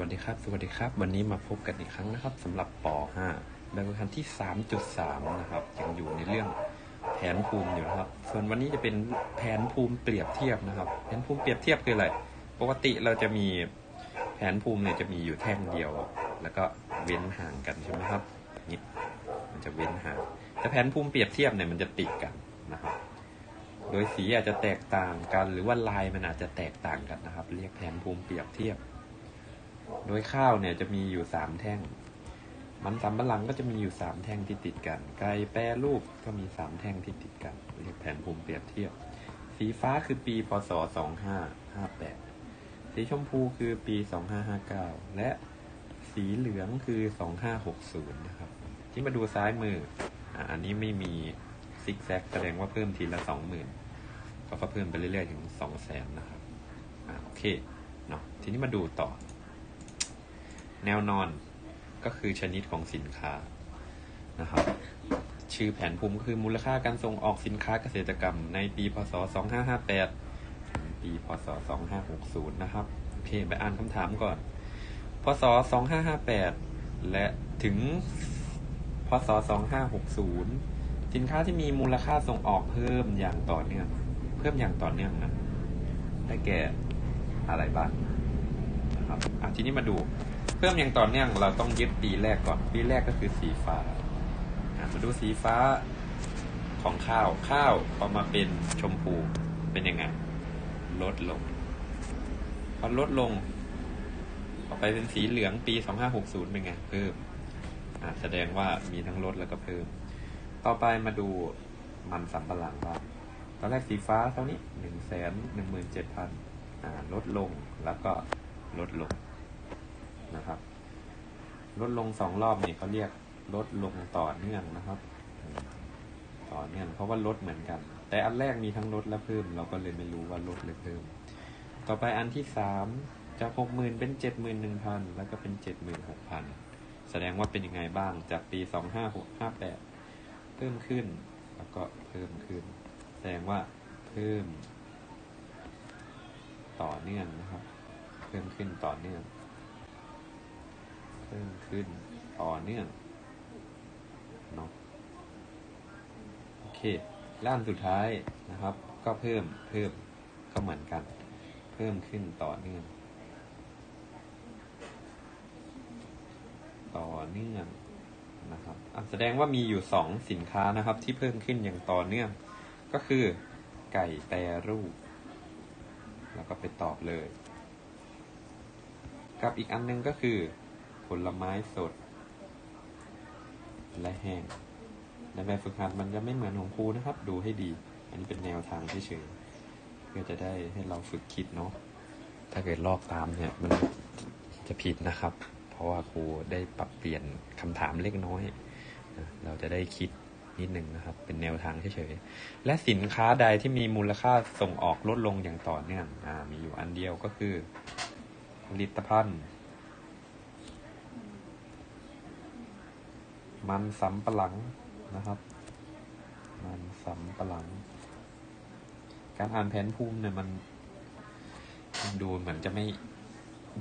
วัสดีครับ สวัสดีครับ วันนี้มาพบกันอีกครั้งนะครับสำหรับป .5 แบบฝึกหัดที่ 3.3 นะครับยังอยู่ในเรื่องแผนภูมิอยู่นะครับ ส่วนวันนี้จะเป็นแผนภูมิเปรียบเทียบนะครับ แผนภูมิเปรียบเทียบคืออะไร ปกติเราจะมีแผนภูมิเนี่ยจะมีอยู่แท่งเดียว แล้วก็เว้นห่างกันใช่ไหมครับนี่มันจะเว้นห่าง แต่แผนภูมิเปรียบเทียบเนี่ยมันจะติดกันนะครับ โดยสีอาจจะแตกต่างกัน หรือว่าลายมันอาจจะแตกต่างกันนะครับ เรียกแผนภูมิเปรียบเทียบ โดยข้าวเนี่ยจะมีอยู่สามแท่ง มันสำปะหลังก็จะมีอยู่สามแท่งที่ติดกัน ไก่แปรรูปก็มีสามแท่งที่ติดกันเรียกแผนภูมิเปรียบเทียบ สีฟ้าคือปีพศสองห้าห้าแปดสีชมพูคือปีสองห้าห้าเก้าและสีเหลืองคือสองห้าหกศูนย์นะครับที่มาดูซ้ายมืออันนี้ไม่มีซิกแซกแสดงว่าเพิ่มทีละสองหมื่นก็เพิ่มไปเรื่อยๆถึงสองแสนนะครับอโอเคเนาะทีนี้มาดูต่อ แนวนอนก็คือชนิดของสินค้านะครับ ชื่อแผนภูมิก็คือมูลค่าการส่งออกสินค้าเกษตรกรรม ในปีพศ 2558 ถึงปีพศ 2560 นะครับ โอเค ไปอ่านคำถามก่อน พศ 2558 และถึงพศ 2560 สินค้าที่มีมูลค่าส่งออกเพิ่มอย่างต่อเนื่อง เพิ่มอย่างต่อเนื่องนะได้แก่อะไรบ้างนะครับอะทีนี้มาดู เพิ่มอย่างต่อเนื่องเราต้องยึดปีแรกก่อน ปีแรกก็คือสีฟ้ามาดูสีฟ้าของข้าวข้าวพอมาเป็นชมพูเป็นยังไง ลดลง พอลดลงออกไปเป็นสีเหลืองปี 2560 เป็นไง เพิ่มแสดงว่ามีทั้งลดแล้วก็เพิ่ม ต่อไปมาดูมันสำปะหลังบ้างตอนแรกสีฟ้าเท่านี้หนึ่งแสนหนึ่งหมื่นเจ็ดพันอ่าลดลงแล้วก็ลดลง นะครับ ลดลงสองรอบนี่เขาเรียกลดลงต่อเนื่องนะครับ ต่อเนื่องเพราะว่าลดเหมือนกัน แต่อันแรกมีทั้งลดและเพิ่ม เราก็เลยไม่รู้ว่าลดหรือเพิ่ม ต่อไปอันที่สามจากหกหมื่นเป็นเจ็ดหมื่นหนึ่งพันแล้วก็เป็นเจ็ดหมื่นหกพันแสดงว่าเป็นยังไงบ้างจากปีสองห้าหกห้าแปดเพิ่มขึ้น แล้วก็เพิ่มขึ้น แสดงว่าเพิ่ม ต่อเนื่องนะครับ เพิ่มขึ้นต่อเนื่อง เพิ่มขึ้นต่อเนื่องเนาะโอเคล้านสุดท้ายนะครับ ก็เพิ่มเพิ่มก็เหมือนกัน เพิ่มขึ้นต่อเนื่อง ต่อเนื่องนะครับอะแสดงว่ามีอยู่สองสินค้านะครับ ที่เพิ่มขึ้นอย่างต่อเนื่อง ก็คือไก่แปรรูป แล้วก็ไปตอบเลย กับอีกอันหนึงก็คือ ผลไม้สด และแห้งในแบบฝึกหัดมันจะไม่เหมือนของครูนะครับ ดูให้ดี อันนี้เป็นแนวทางเฉยๆเพื่อจะได้ให้เราฝึกคิดเนาะถ้าเกิดลอกตามเนี่ยมันจะผิดนะครับ เพราะว่าครูได้ปรับเปลี่ยนคำถามเล็กน้อย เราจะได้คิดนิดหนึ่งนะครับ เป็นแนวทางเฉยๆ และสินค้าใดที่มีมูลค่าส่งออกลดลงอย่างต่อเนื่องอมีอยู่อันเดียวก็คือ ผลิตภัณฑ์ มันสำปะหลังนะครับ มันสำปะหลัง การอ่านแผนภูมิเนี่ยมัน ดูเหมือนจะไม่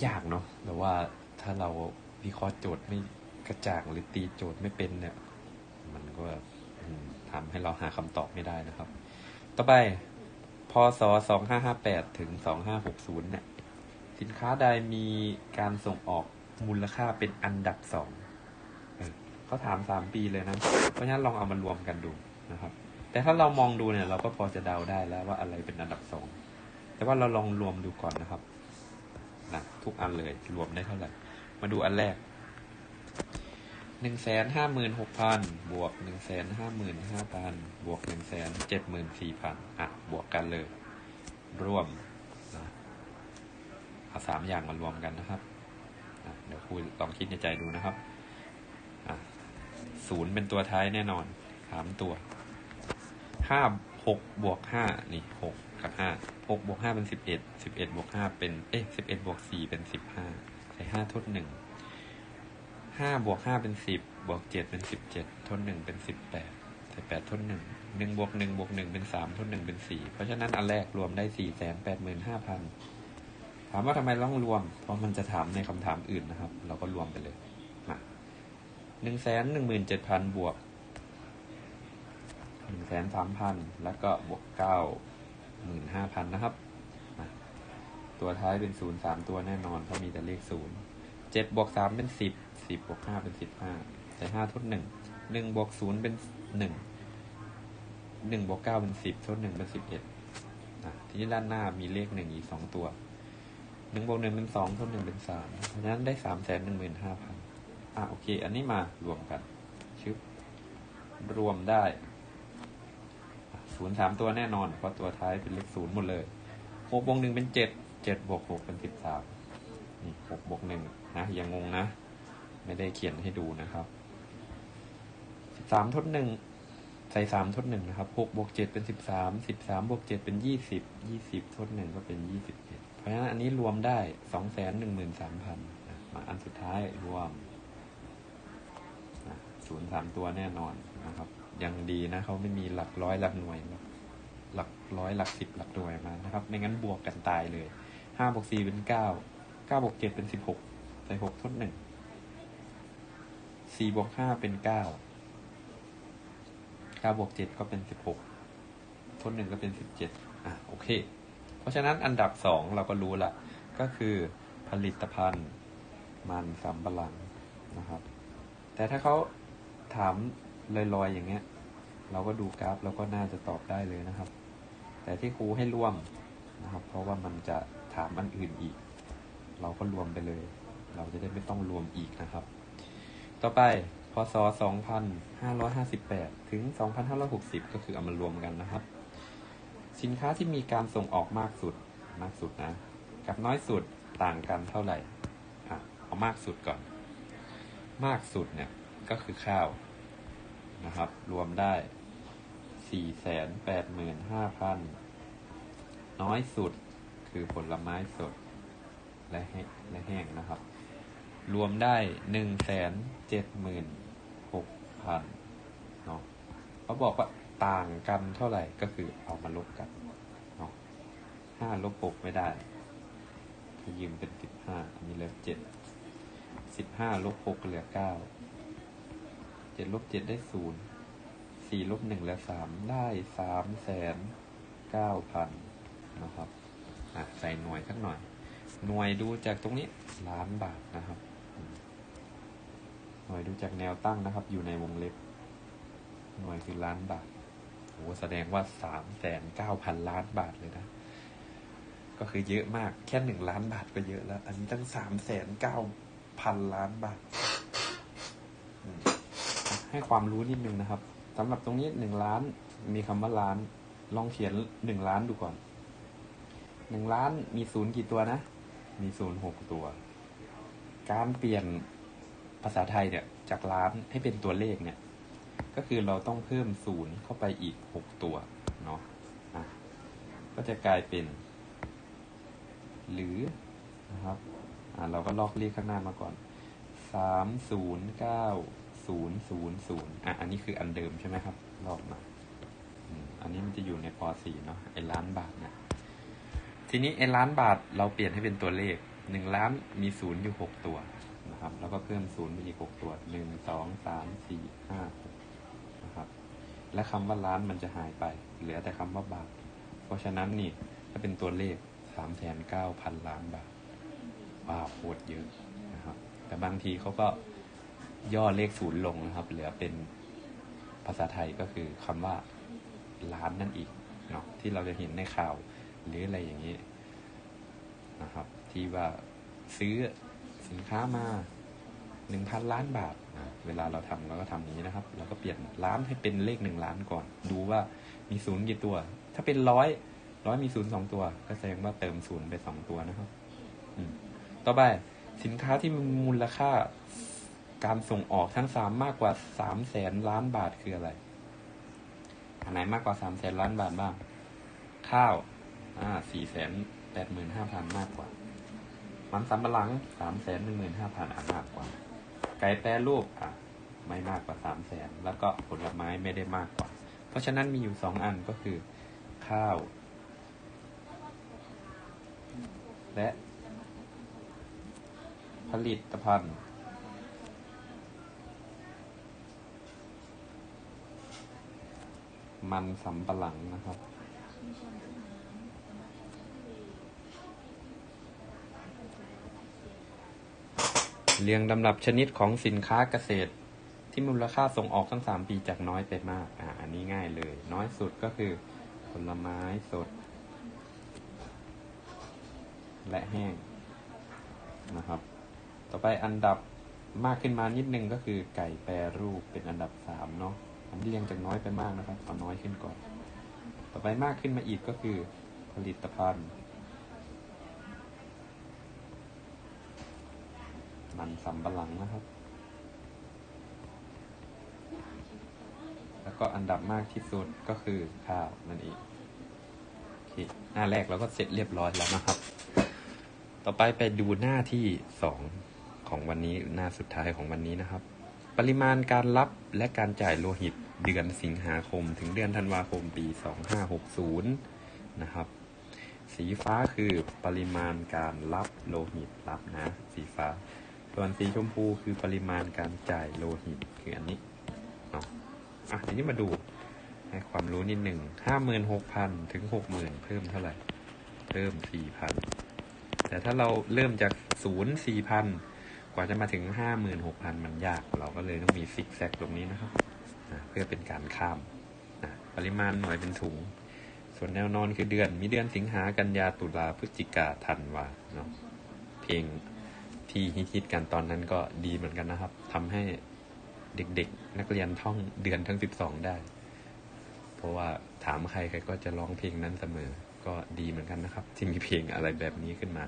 ยากเนาะแต่ว่าถ้าเราวิเคราะห์โจทย์ไม่กระจ่างหรือตีโจทย์ไม่เป็นเนี่ย มันก็ทำให้เราหาคำตอบไม่ได้นะครับ ต่อไปพศ2558 ถึง 2560 เนี่ย สินค้าใดมีการส่งออกมูลค่าเป็นอันดับสอง เขาถามสามปีเลยนะ เพราะฉะนั้นลองเอามารวมกันดูนะครับ แต่ถ้าเรามองดูเนี่ยเราก็พอจะเดาได้แล้วว่าอะไรเป็นอันดับสองแต่ว่าเราลองรวมดูก่อนนะครับนะทุกอันเลยรวมได้เท่าไหร่มาดูอันแรกหนึ่งแสนห้าหมื่นหกพันบวกหนึ่งแสนห้าหมื่นห้าพันบวกหนึ่งแสนเจ็ดหมื่นสี่พันอะบวกกันเลย รวมนะเอาสามอย่างมารวมกันนะครับอะเดี๋ยวครูลองคิดในใจดูนะครับ ศูนย์เป็นตัวท้ายแน่นอนสามตัวห้าหกบวกห้านี่หกกับห้าหกบวกห้าเป็นสิบเอ็ดสิบเอ็ดบวกห้าเป็นเอ๊ะสิบเอ็ดบวกสี่เป็นสิบห้าใส่ห้าทดหนึ่งห้าบวกห้าเป็นสิบบวกเจ็ดเป็นสิบเจ็ดทดหนึ่งเป็นสิบแปดใส่แปดทดหนึ่งหนึ่งบวกหนึ่งบวกหนึ่งเป็นสามทดหนึ่งเป็นสี่เพราะฉะนั้นอันแรกรวมได้สี่แสนแปดหมื่นห้าพันถามว่าทำไมต้องรวม เพราะมันจะถามในคำถามอื่นนะครับ เราก็รวมไปเลย หนึ่งแสนหนึ่งหมื่นเจ็ดพันบวกหนึ่งแสนสามพันแล้วก็บวกเก้าหมื่นห้าพันนะครับ ตัวท้ายเป็นศูนย์สามตัวแน่นอนเพราะมีแต่เลขศูนย์เจ็ดบวกสามเป็นสิบสิบบวกห้าเป็นสิบห้าใส่ห้าทดหนึ่งหนึ่งบวกศูนย์เป็นหนึ่งหนึ่งบวกเก้าเป็นสิบทดหนึ่งเป็นสิบเอ็ดทีนี้ด้านหน้ามีเลขหนึ่งอีกสองตัวหนึ่งบวกหนึ่งเป็นสองทดหนึ่งเป็นสามเพราะฉะนั้นได้สามแสนหนึ่งหมื่นห้าพัน อะโอเค อันนี้มารวมกันชึบรวมได้ศูนย์สามตัวแน่นอน เพราะตัวท้ายเป็นเลขศูนย์หมดเลยหกบวกหนึ่งเป็นเจ็ดเจ็ดบวกหกเป็นสิบสามนี่หกบวกหนึ่งนะอย่างงงนะ ไม่ได้เขียนให้ดูนะครับสิบสามทดหนึ่งใส่สามทดหนึ่งนะครับหกบวกเจ็ดเป็นสิบสามสิบสามบวกเจ็ดเป็นยี่สิบยี่สิบทดหนึ่งก็เป็นยี่สิบเอ็ดเพราะฉะนั้นอันนี้รวมได้สองแสนหนึ่งหมื่นสามพันมาอันสุดท้ายรวม ศูนย์สามตัวแน่นอนนะครับ ยังดีนะเขาไม่มีหลักร้อยหลักหน่วย หลักร้อยหลักสิบหลักหน่วยมานะครับ ไม่งั้นบวกกันตายเลยห้าบวกสี่เป็นเก้าเก้าบวกเจ็ดเป็นสิบหกใส่หกทดหนึ่งสี่บวกห้าเป็นเก้าเก้าบวกเจ็ดก็เป็นสิบหกทดหนึ่งก็เป็นสิบเจ็ดอะโอเค เพราะฉะนั้นอันดับสองเราก็รู้ละก็คือผลิตภัณฑ์มันสำปะหลังนะครับ แต่ถ้าเขา ถามลอยๆอย่างเงี้ย เราก็ดูกราฟเราก็น่าจะตอบได้เลยนะครับ แต่ที่ครูให้รวมนะครับ เพราะว่ามันจะถามอันอื่นอีก เราก็รวมไปเลย เราจะได้ไม่ต้องรวมอีกนะครับ ต่อไปพศ 2558 ถึง 2560 ก็คือเอามารวมกันนะครับ สินค้าที่มีการส่งออกมากสุดมากสุดนะ กับน้อยสุดต่างกันเท่าไหร่อะเอามากสุดก่อน มากสุดเนี่ยก็คือข้าว นะครับ รวมได้สี่แสนแปดหมื่นห้าพันน้อยสุดคือผลไม้สดและแห้งและแห้งนะครับ รวมได้หนึ่งแสนเจ็ดหมื่นหกพันเนาะเขาบอกว่าต่างกันเท่าไหร่ก็คือเอามาลบกันเนาะห้าลบหกไม่ได้ก็ยืมเป็นสิบห้าอันนี้เหลือเจ็ดสิบห้าลบหกเหลือเก้า เจ็ดลบเจ็ดได้ศูนย์สี่ลบหนึ่งเหลือสามได้สามแสนเก้าพันนะครับใส่หน่วยสักหน่อย หน่วยดูจากตรงนี้ล้านบาทนะครับ หน่วยดูจากแนวตั้งนะครับ อยู่ในวงเล็บ หน่วยคือล้านบาทโอ้แสดงว่าสามแสนเก้าพันล้านบาทเลยนะ ก็คือเยอะมากแค่หนึ่งล้านบาทก็เยอะแล้ว อันนี้ตั้งสามแสนเก้าพันล้านบาท ให้ความรู้นิดนึงนะครับสำหรับตรงนี้หนึ่งล้านมีคำว่าล้าน ลองเขียนหนึ่งล้านดูก่อนหนึ่งล้านมีศูนย์กี่ตัวนะ มีศูนย์หกตัว การเปลี่ยนภาษาไทยเนี่ยจากล้านให้เป็นตัวเลขเนี่ย ก็คือเราต้องเพิ่มศูนย์เข้าไปอีกหกตัวเนาะะก็จะกลายเป็น หรือนะครับอ่าเราก็ลอกเลขข้างหน้ามาก่อนสามศูนย์เก้า ศูนย์ศูนย์ศูนย์อะอันนี้คืออันเดิมใช่ไหมครับลอกมาอันนี้มันจะอยู่ในป .4 เนาะไอ้ล้านบาทเนี่ยทีนี้ไอ้ล้านบาทเราเปลี่ยนให้เป็นตัวเลขหนึ่งล้านมีศูนย์อยู่หกตัวนะครับ แล้วก็เพิ่มศูนย์ไปอีกหกตัวหนึ่งสองสามสี่ห้าหกนะครับ และคำว่าล้านมันจะหายไป เหลือแต่คำว่าบาท เพราะฉะนั้นนี่ถ้าเป็นตัวเลขสามแสนเก้าพันล้านบาทว้าวโคตรเยอะนะครับ แต่บางทีเขาก็ ย่อเลขศูนย์ลงนะครับ เหลือเป็นภาษาไทยก็คือคำว่าล้านนั่นอีกเนาะที่เราจะเห็นในข่าวหรืออะไรอย่างนี้นะครับ ที่ว่าซื้อสินค้ามาหนึ่งพันล้านบาทอะเวลาเราทำเราก็ทำนี้นะครับ เราก็เปลี่ยนล้านให้เป็นเลขหนึ่งล้านก่อน ดูว่ามีศูนย์กี่ตัว ถ้าเป็นร้อยร้อยมีศูนย์สองตัว ก็แสดงว่าเติมศูนย์ไปสองตัวนะครับต่อไปสินค้าที่มีมูลค่า การส่งออกทั้งสามมากกว่าสามแสนล้านบาทคืออะไร อันไหนมากกว่าสามแสนล้านบาทบ้าง ข้าว อ่าสี่แสนแปดหมื่นห้าพันมากกว่า มันสำปะหลังสามแสนหนึ่งหมื่นห้าพันอะมากกว่า ไก่แปรรูปอะ ไม่มากกว่าสามแสนแล้วก็ผลไม้ไม่ได้มากกว่า เพราะฉะนั้นมีอยู่สองอันก็คือ ข้าว และ ผลิตภัณฑ์ มันสำปะหลังนะครับ เรียงลำดับชนิดของสินค้าเกษตร ที่มูลค่าส่งออกทั้งสามปีจากน้อยไปมากอ่าอันนี้ง่ายเลย น้อยสุดก็คือผลไม้สด และแห้งนะครับ ต่อไปอันดับมากขึ้นมานิดนึงก็คือไก่แปรรูปเป็นอันดับสามเนาะ อันนี้เรียงจากน้อยไปมากนะครับเอาน้อยขึ้นก่อน ต่อไปมากขึ้นมาอีกก็คือ ผลิตภัณฑ์มันสำปะหลังนะครับ แล้วก็อันดับมากที่สุดก็คือข้าวนั่นเองโอเคหน้าแรกเราก็เสร็จเรียบร้อยแล้วนะครับ ต่อไปไปดูหน้าที่สองของวันนี้หน้าสุดท้ายของวันนี้นะครับ ปริมาณการรับและการจ่ายโลหิตเดือนสิงหาคม ถึงเดือนธันวาคมปี 2560 นะครับ สีฟ้าคือปริมาณการรับโลหิตรับนะ สีฟ้า ส่วนสีชมพูคือปริมาณการจ่ายโลหิตคืออันนี้เนาะอะทีนี้มาดูให้ความรู้นิดหนึ่งห้าหมื่นหกพันถึงหกหมื่นเพิ่มเท่าไหร่ เพิ่มสี่พันแต่ถ้าเราเริ่มจากศูนย์สี่พัน ว่าจะมาถึงห้าหมื่นหกพันมันยาก เราก็เลยต้องมีซิกแซกตรงนี้นะครับอะเพื่อเป็นการข้ามอะปริมาณหน่วยเป็นถุง ส่วนแนวนอนคือเดือน มีเดือนสิงหากันยาตุลาพฤศจิกาธันวาเนาะเพลงที่ฮิตๆกันตอนนั้นก็ดีเหมือนกันนะครับทำให้เด็กๆ นักเรียนท่องเดือนทั้ง12ได้ เพราะว่าถามใครใครก็จะร้องเพลงนั้นเสมอ ก็ดีเหมือนกันนะครับ ที่มีเพลงอะไรแบบนี้ขึ้นมา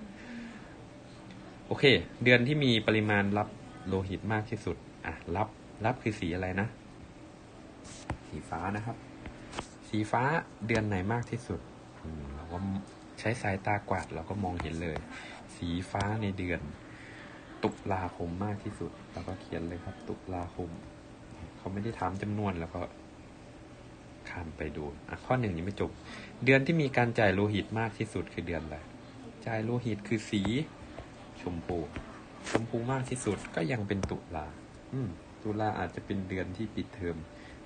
โอเค เดือนที่มีปริมาณรับโลหิตมากที่สุด อะ รับ รับคือสีอะไรนะ สีฟ้านะครับ สีฟ้าเดือนไหนมากที่สุดเราก็ใช้สายตากวาดเราก็มองเห็นเลย สีฟ้าในเดือน ตุลาคมมากที่สุดแล้วก็เขียนเลยครับ ตุลาคม เขาไม่ได้ถามจำนวนแล้วก็ข้ามไปดู อะ ข้อหนึ่งยังไม่จบ เดือนที่มีการจ่ายโลหิตมากที่สุดคือเดือนอะไร จ่ายโลหิตคือสี ชมพู ชมพูมากที่สุดก็ยังเป็นตุลา อืม ตุลาอาจจะเป็นเดือนที่ปิดเทอม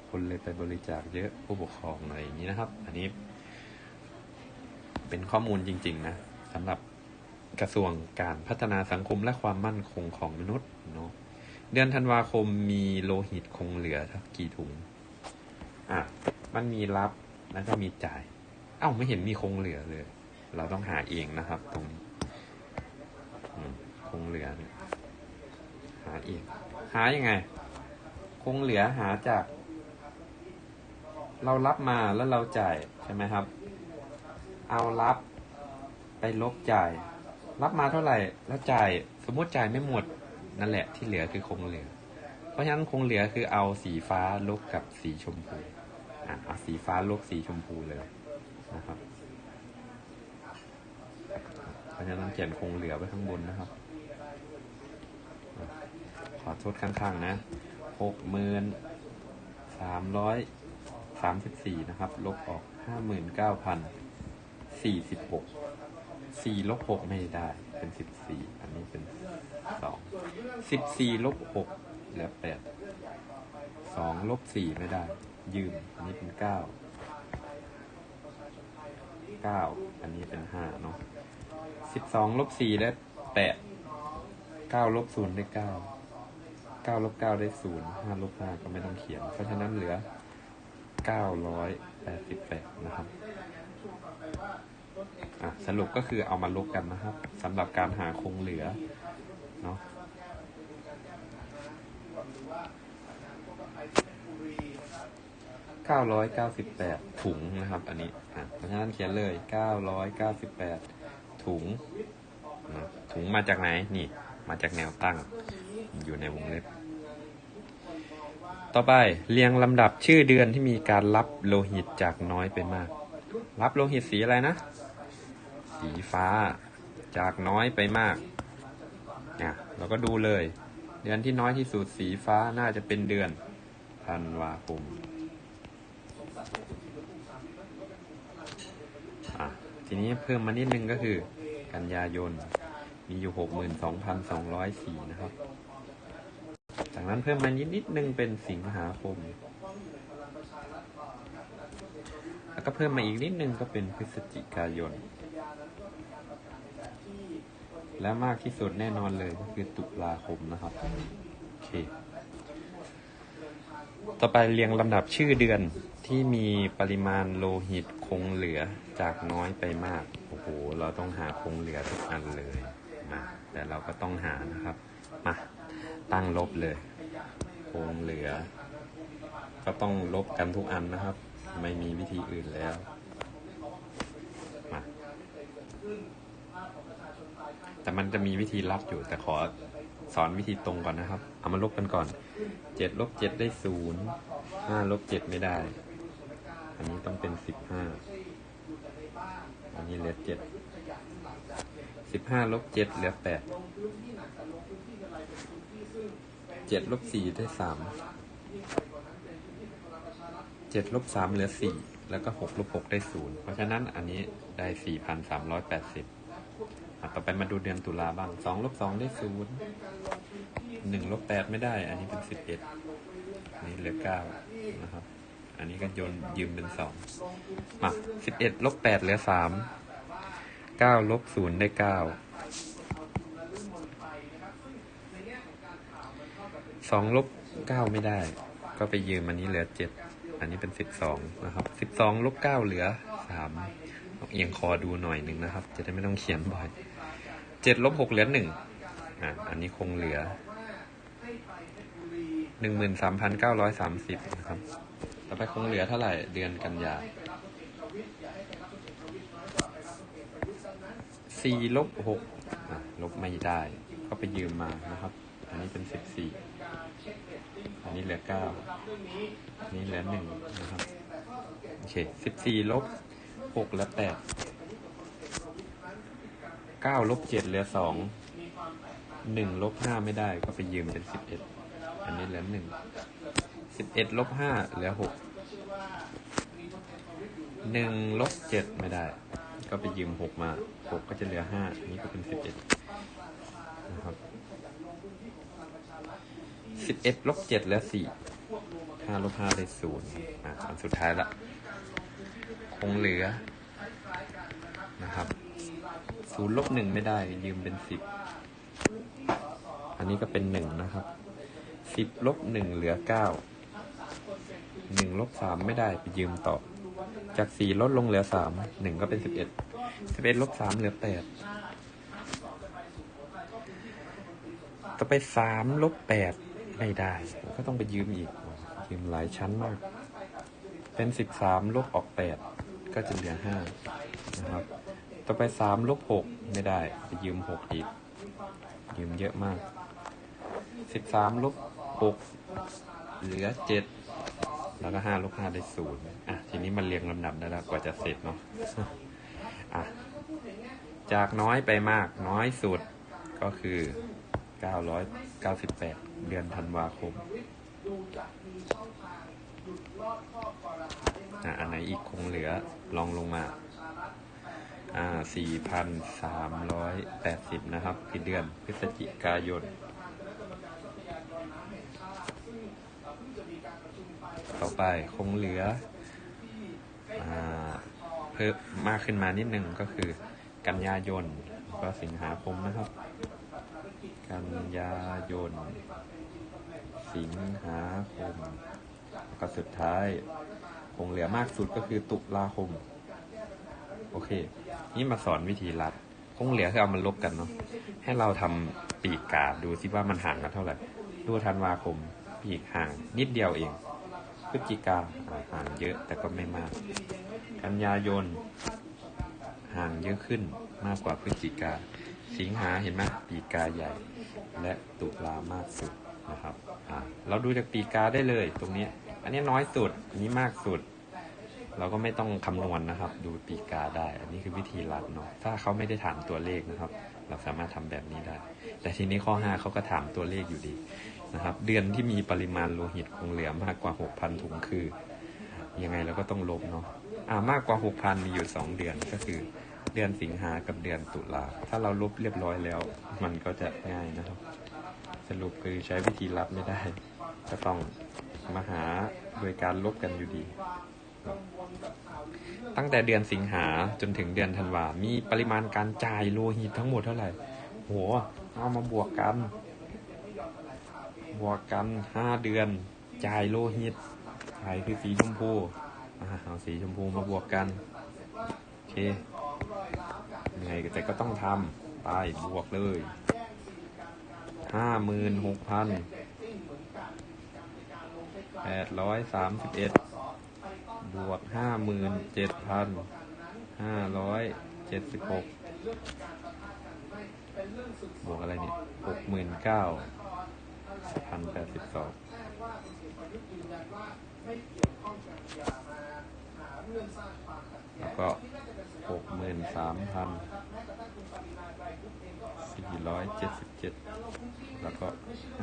คนเลยไปบริจาคเยอะผู้ปกครองอะไรอย่างนี้นะครับ อันนี้ เป็นข้อมูลจริง ๆ นะสำหรับกระทรวงการพัฒนาสังคมและความมั่นคงของมนุษย์เนาะเดือนธันวาคมมีโลหิตคงเหลือกี่ถุง อะ มันมีรับแล้วก็มีจ่าย เอ้าไม่เห็นมีคงเหลือเลย เราต้องหาเองนะครับ ตรงนี้ งเหลือนหาเองหายังไง คงเหลือหาจาก เรารับมาแล้วเราจ่ายใช่ไหมครับ เอารับไปลบจ่าย รับมาเท่าไหร่ แล้วจ่ายสมมติจ่ายไม่หมดนั่นแหละที่เหลือคือคงเหลือ เพราะฉะนั้นคงเหลือคือเอาสีฟ้าลบกับสีชมพูอะเอาสีฟ้าลบสีชมพูเลยนะครับเพราะฉะนั้นเขียนคงเหลือไว้ข้างบนนะครับ ขอโทษข้างๆนะหกหมื่นสามร้อยสามสิบสี่นะครับ ลบออกห้าหมื่นเก้าพันสี่สิบหกสี่ลบหกไม่ได้เป็นสิบสี่อันนี้เป็นสองสิบสี่ลบหกเหลือแปดสองลบสี่ไม่ได้ ยืม อันนี้เป็นเก้าเก้าอันนี้เป็นห้าเนาะสิบสองลบสี่ได้แปดเก้าลบศูนย์ได้เก้า เก้าลบเก้าได้ศูนย์ห้าลบห้าก็ไม่ต้องเขียน เพราะฉะนั้นเหลือเก้าร้อยแปดสิบแปดนะครับอะสรุปก็คือเอามาลบกันนะครับสำหรับการหาคงเหลือเนาะ998ถุงนะครับ อันนี้อะเพราะฉะนั้นเขียนเลย998ถุง ถุงมาจากไหน นี่ มาจากแนวตั้ง อยู่ในวงเล็บ ต่อไปเรียงลำดับชื่อเดือนที่มีการรับโลหิตจากน้อยไปมาก รับโลหิตสีอะไรนะ สีฟ้า จากน้อยไปมากอะเราก็ดูเลย เดือนที่น้อยที่สุดสีฟ้าน่าจะเป็นเดือนธันวาคมอะทีนี้เพิ่มมานิดนึงก็คือ กันยายน มีอยู่หกหมื่นสองพันสองร้อยสี่นะครับ จากนั้นเพิ่มมานิดนิดนึงเป็นสิงหาคม แล้วก็เพิ่มมาอีกนิดนึงก็เป็นพฤศจิกายน และมากที่สุดแน่นอนเลยก็คือตุลาคมนะครับโอเคต่อไปเรียงลำดับชื่อเดือนที่มีปริมาณโลหิตคงเหลือจากน้อยไปมาก โอ้โห เราต้องหาคงเหลือทุกอันเลย มา แต่เราก็ต้องหานะครับ มา ตั้งลบเลยคงเหลือ ก็ต้องลบกันทุกอันนะครับ ไม่มีวิธีอื่นแล้วมาแต่มันจะมีวิธีลัดอยู่แต่ขอสอนวิธีตรงก่อนนะครับ เอามาลบกันก่อนเจ็ดลบเจ็ดได้ศูนย์ห้าลบเจ็ดไม่ได้ อันนี้ต้องเป็นสิบห้าอันนี้เหลือเจ็ดสิบห้าลบเจ็ดเหลือแปด เจ็ดลบสี่ได้สามเจ็ดลบสามเหลือสี่แล้วก็หกลบหกได้ศูนย์เพราะฉะนั้นอันนี้ได้สี่พันสามร้อยแปดสิบต่อไปมาดูเดือนตุลาบ้างสองลบสองได้ศูนย์หนึ่งลบแปดไม่ได้ อันนี้เป็นสิบเอ็ดนนี้เหลือเก้านะครับ อันนี้ก็โยนยืมเป็นสองมาสิบเอ็ดลบแปดเหลือสามเก้าลบศูนย์ได้เก้า สองลบเก้าไม่ได้ ก็ไปยืมอันนี้เหลือเจ็ดอันนี้เป็นสิบสองนะครับสิบสองลบเก้าเหลือสามเอียงคอดูหน่อยหนึ่งนะครับ จะได้ไม่ต้องเขียนบ่อยเจ็ดลบหกเหลือหนึ่งอะอันนี้คงเหลือหนึ่งหมื่นสามพันเก้าร้อยสามสิบนะครับ ต่อไปคงเหลือเท่าไหร่เดือนกันยาสี่ลบหกลบไม่ได้ ก็ไปยืมมานะครับ อันนี้เป็นสิบสี่ นี้เหลือเก้านี้เหลือหนึ่งนะครับโอเคสิบสี่ลบหกเหลือแปดเก้าลบเจ็ดเหลือสองหนึ่งลบห้าไม่ได้ก็ไปยืมเป็นสิบเอ็ดอันนี้เหลือหนึ่งสิบเอ็ดลบห้าเหลือหกหนึ่งลบเจ็ดไม่ได้ ก็ไปยืมหกมาหกก็จะเหลือห้านนี้ก็เป็นสิบเอ็ดนะครับ สิบเอ็ดลบเจ็ดเหลือสี่ห้าลบห้าได้ศูนย์อะอันสุดท้ายละคงเหลือนะครับศูนย์ลบหนึ่งไม่ได้ ยืมเป็นสิบอันนี้ก็เป็นหนึ่งนะครับสิบลบหนึ่งเหลือเก้าหนึ่งลบสามไม่ได้ไปยืมต่อ จากสี่ลดลงเหลือสามหนึ่งก็เป็นสิบเอ็ดสิบเอ็ดลบสามเหลือแปดต่อไปสามลบแปด ไม่ได้ ก็ต้องไปยืมอีก ยืมหลายชั้นมาก เป็นสิบสามลบออกแปดก็จะเหลือห้านะครับ ต่อไปสามลบหกไม่ได้ ไปยืมหกอีก ยืมเยอะมากสิบสามลบหกเหลือเจ็ดแล้วก็ห้าลบห้าได้ศูนย์อะ ทีนี้มันเรียงลำดับได้แล้วกว่าจะเสร็จเนาะอะจากน้อยไปมากน้อยสุดก็คือ 998 เดือนธันวาคมอะอันไหนอีกคงเหลือลองลงมาอ่า4,380 นะครับคือเดือนพฤศจิกายนต่อไปคงเหลืออาเพิ่มมากขึ้นมานิดนึงก็คือกันยายนก็สิงหาคมนะครับ กันยายน สิงหาคมแล้วก็สุดท้ายคงเหลือมากสุดก็คือตุลาคม โอเค นี่มาสอนวิธีรัด คงเหลือคือเอามาลบกันเนาะให้เราทำปีกกาดูซิว่ามันห่างกันเท่าไหร่ดูธันวาคม ปีกห่างนิดเดียวเองพฤศจิกาห่างเยอะแต่ก็ไม่มาก กันยายนห่างเยอะขึ้นมากกว่าพฤศจิกา สิงหาเห็นไหมปีกาใหญ่ และตุลามากสุดนะครับ เราดูจากปีกาได้เลยตรงนี้ อันนี้น้อยสุด อันนี้มากสุด เราก็ไม่ต้องคำนวณนะครับ ดูปีกาได้ อันนี้คือวิธีรัดเนาะ ถ้าเขาไม่ได้ถามตัวเลขนะครับ เราสามารถทำแบบนี้ได้ แต่ทีนี้ข้อ 5เขาก็ถามตัวเลขอยู่ดีนะครับ เดือนที่มีปริมาณโลหิตคงเหลือมากกว่า 6,000 ถุงคือ ยังไงเราก็ต้องลบเนาะ อ่ามากกว่า 6,000 มีอยู่ 2 เดือนก็คือเดือนสิงหากับเดือนตุลา ถ้าเราลบเรียบร้อยแล้ว มันก็จะง่ายนะครับ สรุปคือใช้วิธีลับไม่ได้ก็ต้องมาหาโดยการลบกันอยู่ดี ตั้งแต่เดือนสิงหาจนถึงเดือนธันวา มีปริมาณการจ่ายโลหิตทั้งหมดเท่าไหร่โหเอามาบวกกัน บวกกันห้าเดือน จ่ายโลหิตจ่ายคือสีชมพูเอาสีชมพูมาบวกกันโอเคเหนื่อยแต่ก็ต้องทำไปบวกเลย ห้าหมื่นหกพันแปดร้อยสามสิบเอ็ดบวกห้าหมื่นเจ็ดพันห้าร้อยเจ็ดสิบหกบวกอะไรเนี่ยหกหมื่นเก้าพันแปดสิบสองแล้วก็หกหมื่นสามพันสี่ร้อยเจ็ดสิบ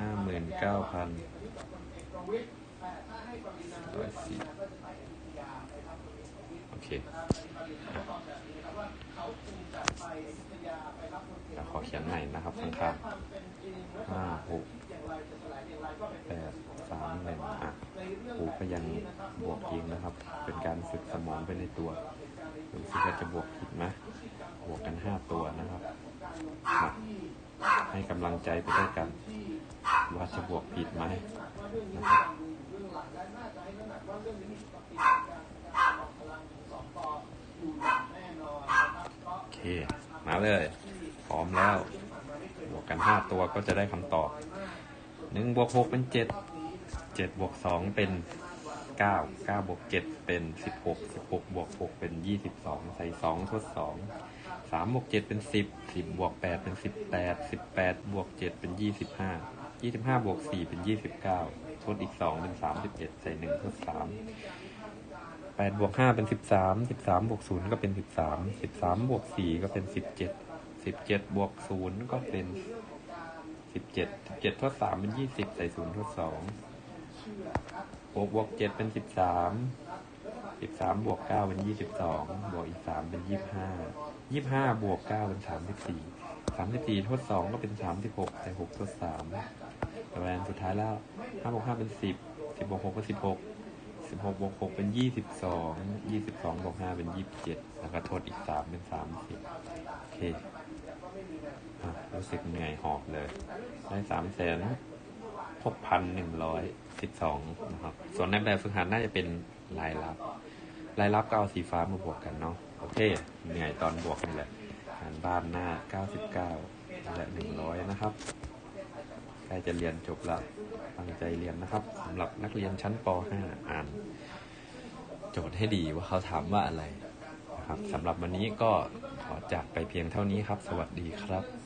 ห้าหมื่นเก้าพันร้อยสี่โอเคเดี๋ยวขอเขียนใหม่นะครับข้างๆห้าหกแปดสามหนึ่งอะครูก็ยังบวกเองนะครับ เป็นการฝึกสมองไปในตัวดูสิว่าจะบวกผิดไหมบวกกันห้าตัวนะครับ ให้กำลังใจไปด้วยกัน ว่าจะบวกผิดไหมนะครับโอเค มาเลย พร้อมแล้ว บวกกันห้าตัวก็จะได้คำตอบหนึ่งบวกหกเป็นเจ็ดเจ็ดบวกสองเป็นเก้าเก้าบวกเจ็ดเป็นสิบหกสิบหกบวกหกเป็นยี่สิบสองใส่สองทดสองสามบวกเจ็ดเป็นสิบสิบบวกแปดเป็นสิบแปดสิบแปดบวกเจ็ดเป็นยี่สิบห้า ยี่สิบห้าบวกสี่เป็นยี่สิบเก้าทดอีกสองเป็นสามสิบเอ็ดใส่หนึ่งทดสามแปดบวกห้าเป็นสิบสามสิบสามบวกศูนย์ก็เป็นสิบสามสิบสามบวกสี่ก็เป็นสิบเจ็ดสิบเจ็ดบวกศูนย์ก็เป็นสิบเจ็ดสิบเจ็ดทดสามเป็นยี่สิบใส่ศูนย์ทดสองหกบวกเจ็ดเป็นสิบสามสิบสามบวกเก้าเป็นยี่สิบสองบวกอีกสามเป็นยี่สิบห้ายี่สิบห้าบวกเก้าเป็นสามสิบสี่สามสิบสี่ทดสองก็เป็นสามสิบหกใส่หกทดสาม แต่แวนสุดท้ายแล้วห้าบวกห้าเป็นสิบสิบบวกหกเป็นสิบหกสิบหกบวกหกเป็นยี่สิบสองยี่สิบสองบวกห้าเป็นยี่สิบเจ็ดแล้วก็ทดอีกสามเป็นสามสิบโอเครู้สึกเหนื่อยหอบเลย ได้สามแสนหกพันหนึ่งร้อยสิบสองนะครับ ส่วนในแบบฝึกหัดน่าจะเป็นลายลับลายลับก็เอาสีฟ้ามาบวกกันเนาะโอเคเหนื่อยตอนบวกนี่แหละหารบ้านหน้าเก้าสิบเก้าและหนึ่งร้อยนะครับ ล้จะเรียนจบละตั้งใจเรียนนะครับสำหรับนักเรียนชั้นป .5 อ่าน โจทย์ให้ดีว่าเขาถามว่าอะไรนะครับสำหรับวันนี้ก็ขอจากไปเพียงเท่านี้ครับ สวัสดีครับ